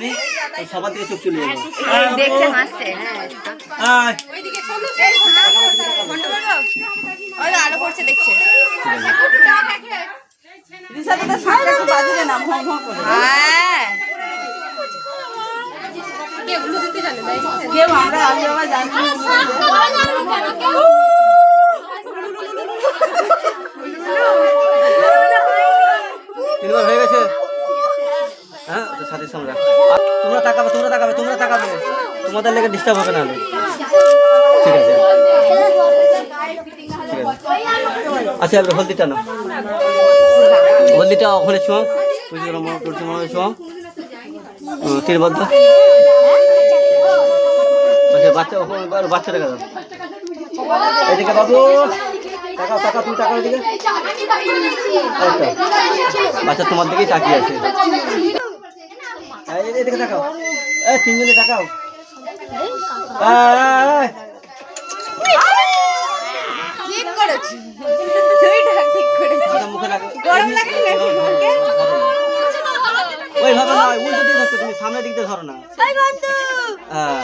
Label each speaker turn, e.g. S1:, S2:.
S1: আমি তো সবার দিকে চোখ চলে যাব
S2: দেখছে হাসছে। হ্যাঁ আলো করছে দেখছে।
S3: করে।
S2: হ্যাঁ।
S3: কেউ আমরা আগে আবার জানি
S1: রাখো। আর তোমরা তাকাবে তোমরা তাকাবে তোমরা তাকাবে। তোমাদের লেগে ডিস্টার্ব হবে না। ঠিক আছে। আচ্ছা হলদিটা না হলদিটা ওখানে ছোঁয়া। আচ্ছা বাচ্চা বাচ্চা এদিকে টাকা টাকা তুমি আচ্ছা বাচ্চা তোমার দিকেই তাকিয়ে আছে। এদিকে তাকাও এই তিনজনে তাকাও
S2: ঠিক করেছি তুই ঠিক করেছি
S1: হাতটা মুখে রাখো।
S2: গরম লাগে না একটু মুখে?
S1: ওইভাবে নয় উল্টো দিকে ধরছো তুমি সামনের দিক দিয়ে ধরো না হ্যাঁ।